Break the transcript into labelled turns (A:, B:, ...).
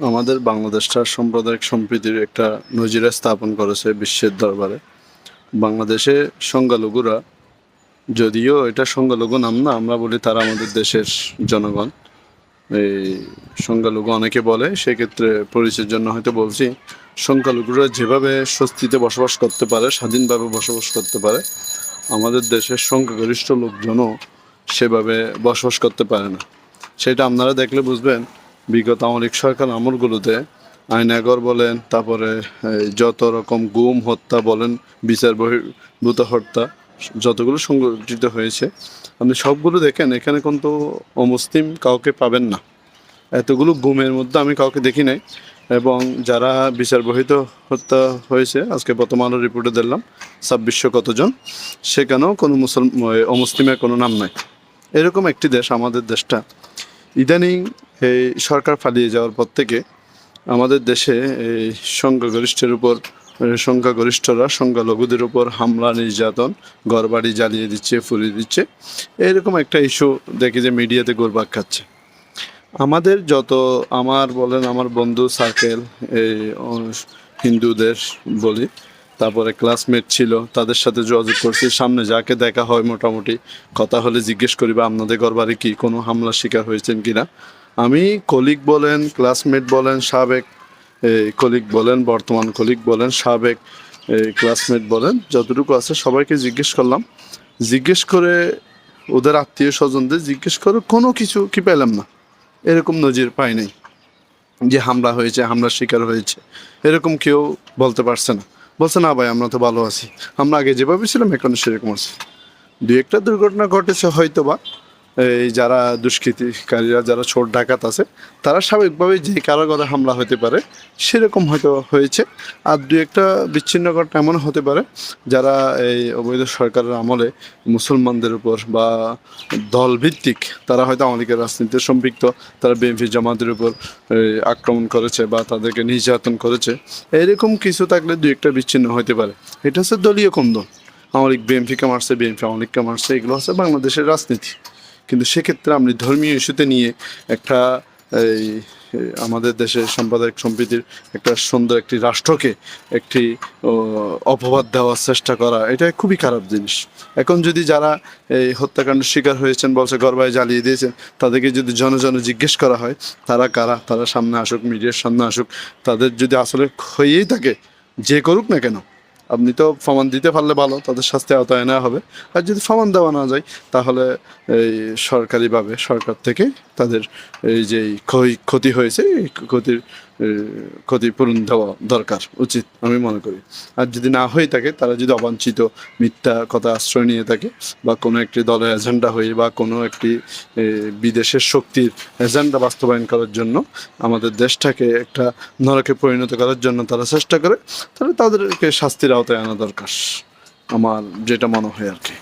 A: আমাদের বাংলাদেশটা সাম্প্রদায়িক সম্প্রীতির একটা নজিরা স্থাপন করেছে বিশ্বের দরবারে। বাংলাদেশে সংখ্যালঘুরা, যদিও এটা সংখ্যালঘু নাম না, আমরা বলি তারা আমাদের দেশের জনগণ। এই সংখ্যালঘু অনেকে বলে, সেক্ষেত্রে পরিচয়ের জন্য হয়তো বলছি, সংখ্যালঘুরা যেভাবে স্বস্তিতে বসবাস করতে পারে, স্বাধীনভাবে বসবাস করতে পারে, আমাদের দেশের সংখ্যাগরিষ্ঠ লোকজনও সেভাবে বসবাস করতে পারে না। সেটা আপনারা দেখলে বুঝবেন বিগত আমলিক সরকার আমলগুলোতে আয়নাগর বলেন, তারপরে যত রকম গুম, হত্যা বলেন, বিচার বহির্ভূত হত্যা, যতগুলো সংগঠিত হয়েছে, আপনি সবগুলো দেখেন, এখানে কিন্তু অমুসলিম কাউকে পাবেন না। এতগুলো গুমের মধ্যে আমি কাউকে দেখি নাই। এবং যারা বিচার বহিত হত্যা হয়েছে, আজকে প্রথম রিপোর্টে দিলাম ছাব্বিশশো কতজন, সেখানেও কোনো মুসল অমুসলিমের কোনো নাম নাই। এরকম একটি দেশ আমাদের দেশটা। ইদানিং এই সরকার পালিয়ে যাওয়ার পর থেকে আমাদের দেশে এই সংখ্যাগরিষ্ঠের উপর সংখ্যাগরিষ্ঠরা, সংখ্যালঘুদের উপর হামলা, নির্যাতন, ঘরবাড়ি জ্বালিয়ে দিচ্ছে ফুরিয়ে দিচ্ছে। এরকম একটা ইস্যু দেখি যে মিডিয়াতে গোরবাগ খাচ্ছে। আমাদের যত আমার বলেন আমার বন্ধু সার্কেল, এই হিন্দুদের বলি, তারপরে ক্লাসমেট ছিল, তাদের সাথে যোগাযোগ করছি, সামনে যাকে দেখা হয় মোটামুটি, কথা হলে জিজ্ঞেস করি বা আপনাদের ঘরবাড়ি কি, কোনো হামলার শিকার হয়েছেন কিনা? আমি কলিগ বলেন ক্লাসমেট বলেন, সাবেক কলিগ বলেন, বর্তমান কলিগ বলেন, সাবেক ক্লাসমেট বলেন, যতটুকু আছে সবাইকে জিজ্ঞেস করলাম। জিজ্ঞেস করে ওদের আত্মীয় স্বজনদের জিজ্ঞেস করে কোনো কিছু কি পেলাম না। এরকম নজির পাই নাই যে হামলা হয়েছে, হামলার শিকার হয়েছে। এরকম কেউ বলতে পারছে না। বলছে, না ভাই, আমরা তো ভালো আছি। আমরা আগে যেভাবে ছিলাম, এখন সেরকম আছি। দু একটা দুর্ঘটনা ঘটেছে হয়তো বা এই যারা দুষ্কৃতিকারীরা, যারা ছোট ডাকাত আছে, তারা স্বাভাবিকভাবে যে কারও ঘরে হামলা হতে পারে, সেরকম হয়তো হয়েছে। আর দু একটা বিচ্ছিন্ন ঘটনা এমন হতে পারে, যারা এই অবৈধ সরকারের আমলে মুসলমানদের উপর বা দলভিত্তিক, তারা হয়তো আমাদের রাজনীতিতে সম্পৃক্ত, তারা বিএনপি জামাতের উপর আক্রমণ করেছে বা তাদেরকে নির্যাতন করেছে। এরকম কিছু থাকলে দু একটা বিচ্ছিন্ন হতে পারে। এটা হচ্ছে দলীয় কন্দন আওয়ামী লীগ বিএনপিকে মারছে, বিএনপি আওয়ামী লীগকে মারছে, এগুলো হচ্ছে বাংলাদেশের রাজনীতি। কিন্তু সেক্ষেত্রে আপনি ধর্মীয় ইস্যুতে নিয়ে একটা, এই আমাদের দেশের সাম্প্রদায়িক সম্প্রীতির একটা সুন্দর একটি রাষ্ট্রকে একটি অপবাদ দেওয়ার চেষ্টা করা, এটা খুবই খারাপ জিনিস। এখন যদি যারা, এই, হত্যাকাণ্ডের শিকার হয়েছেন, বলছে গর্বায় জ্বালিয়ে দিয়েছেন, তাদেরকে যদি জনে জনে জিজ্ঞেস করা হয়, তারা কারা? তারা সামনে আসুক, মিডিয়ার সামনে আসুক, তাদের যদি আসলে হয়েই থাকে, যে করুক না কেন আপনি তো প্রমাণ দিতে পারলে ভালো, তাদের শাস্তি আওতায় নেওয়া হবে। আর যদি প্রমাণ দেওয়া না যায়, তাহলে এই সরকারিভাবে সরকার থেকে তাদের এই যে ক্ষতি হয়েছে, এই ক্ষতির ক্ষতিপূরণ দেওয়া দরকার, উচিত আমি মনে করি। আর যদি না হয়ে থাকে, তারা যদি অবাঞ্ছিত মিথ্যা কথা আশ্রয় নিয়ে থাকে বা কোনো একটি দলের এজেন্ডা হয়ে বা কোনো একটি বিদেশের শক্তির এজেন্ডা বাস্তবায়ন করার জন্য আমাদের দেশটাকে একটা নরকে পরিণত করার জন্য তারা চেষ্টা করে, তাহলে তাদেরকে শাস্তির আওতায় আনা দরকার। আমার যেটা মনে হয় আর কি।